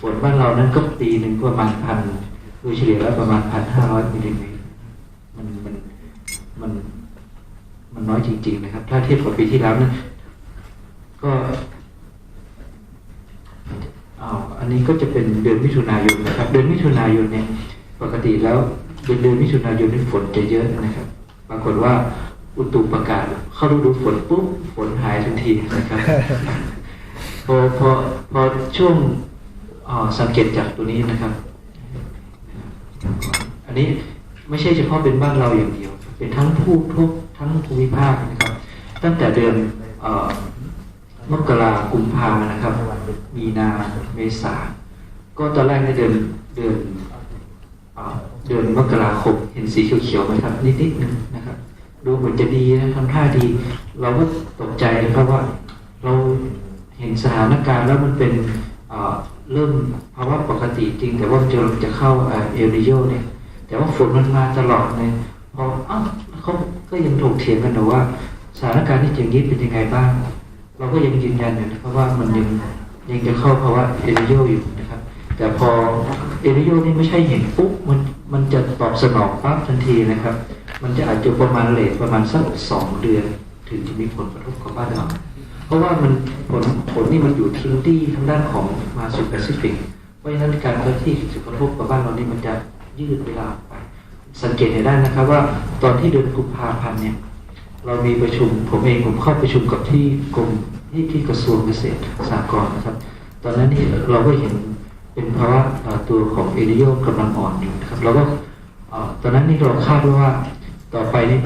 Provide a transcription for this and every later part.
ฝนบ้านเรานั้นก็ปีหนึ่งประมาณพันโดยเฉลี่ยแล้วประมาณพันห้าร้อยมิลลิเมตรมันมันมันมันน้อยจริง ๆ นะครับ ถ้าเทียบกับปีที่แล้วนะก็อ้าวอันนี้ก็จะเป็นเดือนมิถุนายนนะครับ เดือนมิถุนายนเนี่ย ปกติแล้วเดือนเดือนมิถุนายนนี่ฝนจะเยอะนะครับ ปรากฏว่าอุตุประกาศ เข้าฤดูฝนปุ๊บฝนหายทันทีนะครับ พอพอพอช่วง สังเกตจากตัวนี้นะครับ อันนี้ไม่ใช่เฉพาะเป็นบ้านเราอย่างเดียว เป็นทั้งผู้ทุกทั้งภูมิภาคนะครับ ตั้งแต่เดือนมกรากุมภานะครับ มีนาเมษา ก็ตอนแรกในเดือนเดือนเดือนมกราคมเห็นสีเขียวๆไหมครับ นิดๆนึงนะครับ ดูเหมือนจะดีนะทำท่าดี เราก็ตกใจนะครับว่า เราเห็นสถานการณ์แล้วมันเป็น เริ่มภาวะปกติจริง แต่ว่าจะจะเข้าเอลนิโยเนี่ย แต่ว่าฝนมันมาตลอดเลยพอเอ้าเขาก็ยังถกเถียงกันนะว่าสถานการณ์ที่อย่างนี้เป็นยังไงบ้าง เราก็ยังยืนยันอยู่นะครับว่ามันยังยังจะเข้าภาวะเอลนิโยอยู่นะครับ แต่พอเอลนิโยนี่ไม่ใช่เห็นปุ๊บมันมันจะตอบสนองปั๊บทันทีนะครับ มันจะอาจจะประมาณเลทประมาณสักสองเดือน ถึงจะมีผลกระทบกับบ้านเรา ราะว่ามันผลผลนี่มันอยู่ที่ที่ทางด้านของมาสุแปซิฟิก เพราะฉะนั้นการเคลื่อนที่จะกระทบกับบ้านเรานี่มันจะยืดเวลาออกไป สังเกตเห็นได้นะครับว่าตอนที่เดือนกุมภาพันธ์เนี่ยเรามีประชุมผมเองผมเข้าประชุมกับที่กรมที่ที่กระทรวงเกษตรสหกรณ์นะครับ ตอนนั้นนี่เราก็เห็นเป็นภาวะตัวของเอลิโยกำลังอ่อนอยู่นะครับเราก็ตอนนั้นนี่เราคาดว่าต่อไปนี่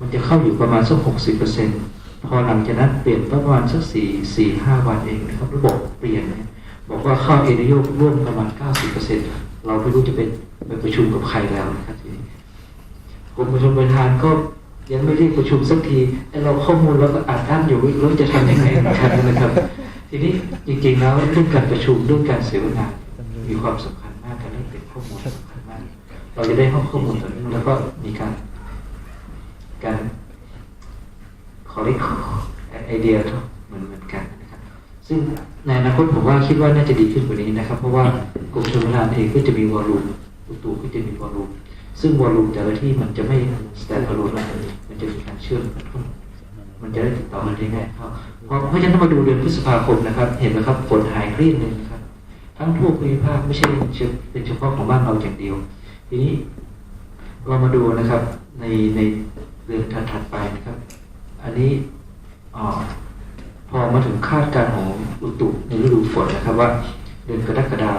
มันจะเข้าอยู่ประมาณสักหกสิบเปอร์เซ็นต์ พอหลังจากนั้นเปลี่ยนประมาณสักสี่สี่ห้าวันเองนะครับระบบเปลี่ยนเนี่ยบอกว่าเข้าเอลิโยร่วมประมาณเก้าสิบเปอร์เซ็นต์เราไม่รู้จะเป็นไปประชุมกับใครแล้วนะครับทีนี้กรมประชาประทานก็ยังไม่เรียกประชุมสักทีไอเราข้อมูลเราก็อ่านอ่านอยู่ไม่รู้จะทำยังไงเหมือนกันนะครับ ทีนี้จริงๆแล้วเรื่องการประชุมเรื่องการเสวนามีความสำคัญมากการได้เป็นข้อมูลสำคัญมาก เราจะได้ข้อมูลตรงนี้แล้วก็มีการข อรียกไอเดียเหมือนเหมือนกันนะครับซึ่งในอนาคตผมว่าคิดว่าน่าจะดีขึ้นกว่านี้นะครับ เพราะว่ากรมชลประทานเองก็จะมีวอลลุ่มอุตุก็จะมีวอลลุ่มซึ่งวอลลุ่มแต่ละที่มันจะไม่สแตนด์อะโลนมันจะมีการเชื่อมกันมันจะได้ติดต่อกันได้ง่ายเข้าเพราะเพราะฉะนั้นมาดูเดือนพฤษภาคมนะครับ เห็นไหมครับฝนหายคลื่นหนึ่งนะครับ ทั้งทั่วภูมิภาคไม่ใช่เป็นเฉพาะของบ้านเราอย่างเดียว ทีนี้เรามาดูนะครับในในเดือนถัดๆไปนะครับ อันนี้อพอมาถึงคาดการณ์ของอุตุในฤดูฝนนะครับว่าเดือนกรกฎา